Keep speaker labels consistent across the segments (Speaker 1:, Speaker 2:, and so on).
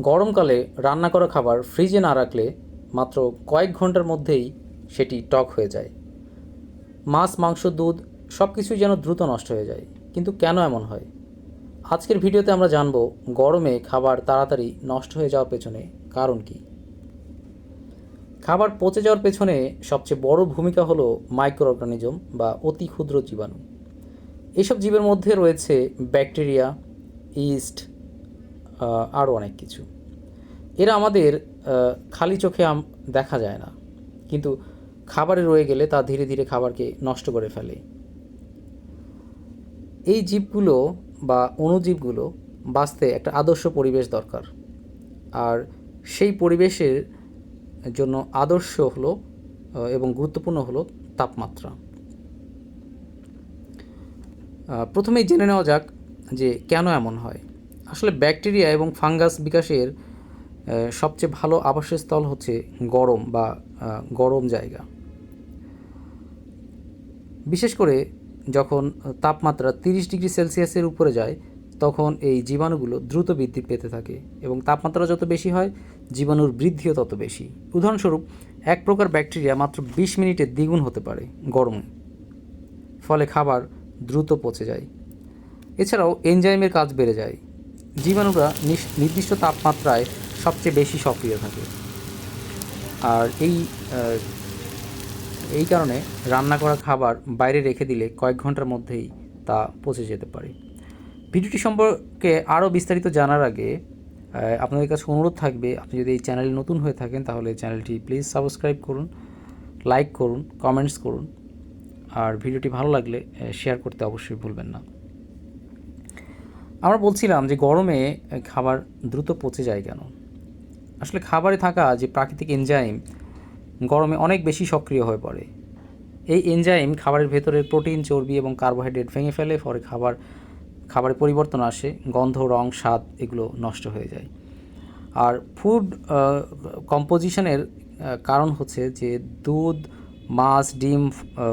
Speaker 1: গরমকালে রান্না করা খাবার ফ্রিজে না রাখলে মাত্র কয়েক ঘণ্টার মধ্যেই সেটি টক হয়ে যায়। মাছ, মাংস, দুধ সব কিছুই যেন দ্রুত নষ্ট হয়ে যায়। কিন্তু কেন এমন হয়? আজকের ভিডিওতে আমরা জানব গরমে খাবার তাড়াতাড়ি নষ্ট হয়ে যাওয়ার পেছনে কারণ কি। খাবার পচে যাওয়ার পেছনে সবচেয়ে বড় ভূমিকা হলো মাইক্রো অর্গানিজম বা অতি ক্ষুদ্র জীবাণু। এসব জীবের মধ্যে রয়েছে ব্যাকটেরিয়া ইস্ট আরও অনেক কিছু। এরা আমাদের খালি চোখে দেখা যায় না। কিন্তু খাবারে রয়ে গেলে তা ধীরে ধীরে খাবারকে নষ্ট করে ফেলে। এই জীবগুলো বা অণুজীবগুলো বাঁচতে একটা আদর্শ পরিবেশ দরকার। আর সেই পরিবেশের জন্য আদর্শ হলো এবং গুরুত্বপূর্ণ হলো তাপমাত্রা। প্রথমেই জেনে নেওয়া যাক যে কেন এমন হয়। আসলে ব্যাকটেরিয়া এবং ফাঙ্গাস বিকাশের সবচেয়ে ভালো আবাসস্থল হচ্ছে গরম বা গরম জায়গা। বিশেষ করে যখন তাপমাত্রা তিরিশ ডিগ্রি সেলসিয়াসের উপরে যায়, তখন এই জীবাণুগুলো দ্রুত বৃদ্ধি পেতে থাকে এবং তাপমাত্রা যত বেশি হয়, জীবাণুর বৃদ্ধিও তত বেশি। উদাহরণস্বরূপ, এক প্রকার ব্যাকটেরিয়া মাত্র বিশ মিনিটে দ্বিগুণ হতে পারে গরমে, ফলে খাবার দ্রুত পচে যায়। এছাড়াও এনজাইমের কাজ বেড়ে যায়। জীবাণুরা নির্দিষ্ট তাপমাত্রায় সবচেয়ে বেশি সক্রিয় থাকে। আর এই এই কারণে রান্না করা খাবার বাইরে রেখে দিলে কয়েক ঘণ্টার মধ্যেই তা পচে যেতে পারে। ভিডিওটি সম্পর্কে আরও বিস্তারিত জানার আগে আপনাদের কাছে অনুরোধ থাকবে, আপনি যদি এই চ্যানেলে নতুন হয়ে থাকেন, তাহলে চ্যানেলটি প্লিজ সাবস্ক্রাইব করুন, লাইক করুন, কমেন্টস করুন। আর ভিডিওটি ভালো লাগলে শেয়ার করতে অবশ্যই ভুলবেন না। আমরা বলছিলাম যে গরমে খাবার দ্রুত পচে যায় কেন? আসলে খাবারে থাকা যে প্রাকৃতিক এনজাইম গরমে অনেক বেশি সক্রিয় হয়ে পড়ে। এই এনজাইম খাবারের ভেতরের প্রোটিন চর্বি এবং কার্বোহাইড্রেট ভেঙে ফেলে, ফলে খাবার, খাবারে পরিবর্তন আসে, গন্ধ, রং, স্বাদ এগুলো নষ্ট হয়ে যায়। আর ফুড কম্পোজিশনের কারণ হচ্ছে যে দুধ, মাছ, ডিম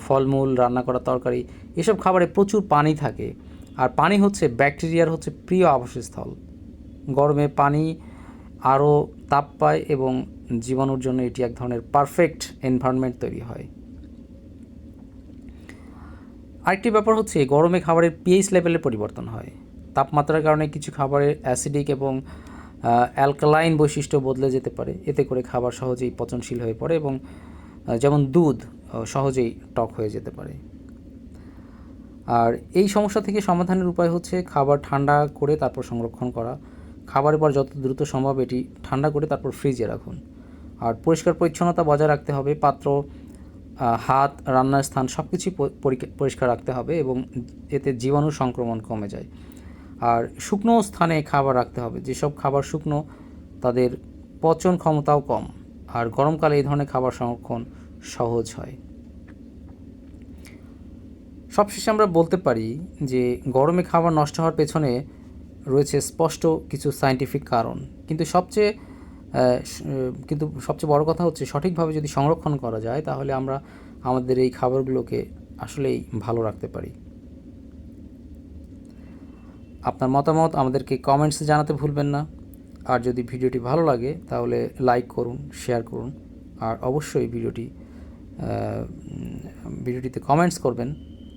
Speaker 1: ফলমূল, রান্না করা তরকারি, এসব খাবারে প্রচুর পানি থাকে। আর পানি হচ্ছে ব্যাকটেরিয়ার হচ্ছে প্রিয় আবাসস্থল। গরমে পানি আরও তাপ পায় এবং জীবাণুর জন্য এটি এক ধরনের পারফেক্ট এনভায়রনমেন্ট তৈরি হয়। আরেকটি ব্যাপার হচ্ছে গরমে খাবারের পিএইচ লেভেলের পরিবর্তন হয়। তাপমাত্রার কারণে কিছু খাবারের অ্যাসিডিক এবং অ্যালকালাইন বৈশিষ্ট্য বদলে যেতে পারে। এতে করে খাবার সহজেই পচনশীল হয়ে পড়ে এবং যেমন দুধ সহজেই টক হয়ে যেতে পারে। আর এই সমস্যা থেকে সমাধানের উপায় হচ্ছে খাবার ঠান্ডা করে তারপর সংরক্ষণ করা। খাবারের পর যত দ্রুত সম্ভব এটি ঠান্ডা করে তারপর ফ্রিজে রাখুন। আর পরিষ্কার পরিচ্ছন্নতা বজায় রাখতে হবে, পাত্র হাত, রান্নার স্থান সব কিছুই পরিষ্কার রাখতে হবে এবং এতে জীবাণু সংক্রমণ কমে যায়। আর শুকনো স্থানে খাবার রাখতে হবে, যেসব খাবার শুকনো তাদের পচন ক্ষমতাও কম। আর গরমকালে এই ধরনের খাবার সংরক্ষণ সহজ হয়। সবশেষে আমরা বলতে পারি যে গরমে খাবার নষ্ট হওয়ার পেছনে রয়েছে স্পষ্ট কিছু সায়েন্টিফিক কারণ। কিন্তু সবচেয়ে কিন্তু সবচেয়ে বড় কথা হচ্ছে সঠিকভাবে যদি সংরক্ষণ করা যায়, তাহলে আমরা আমাদের এই খাবারগুলোকে আসলেই ভালো রাখতে পারি। আপনার মতামত আমাদেরকে কমেন্টসে জানাতে ভুলবেন না। আর যদি ভিডিওটি ভালো লাগে, তাহলে লাইক করুন শেয়ার করুন। আর অবশ্যই ভিডিওটি ভিডিওটিতে কমেন্টস করবেন।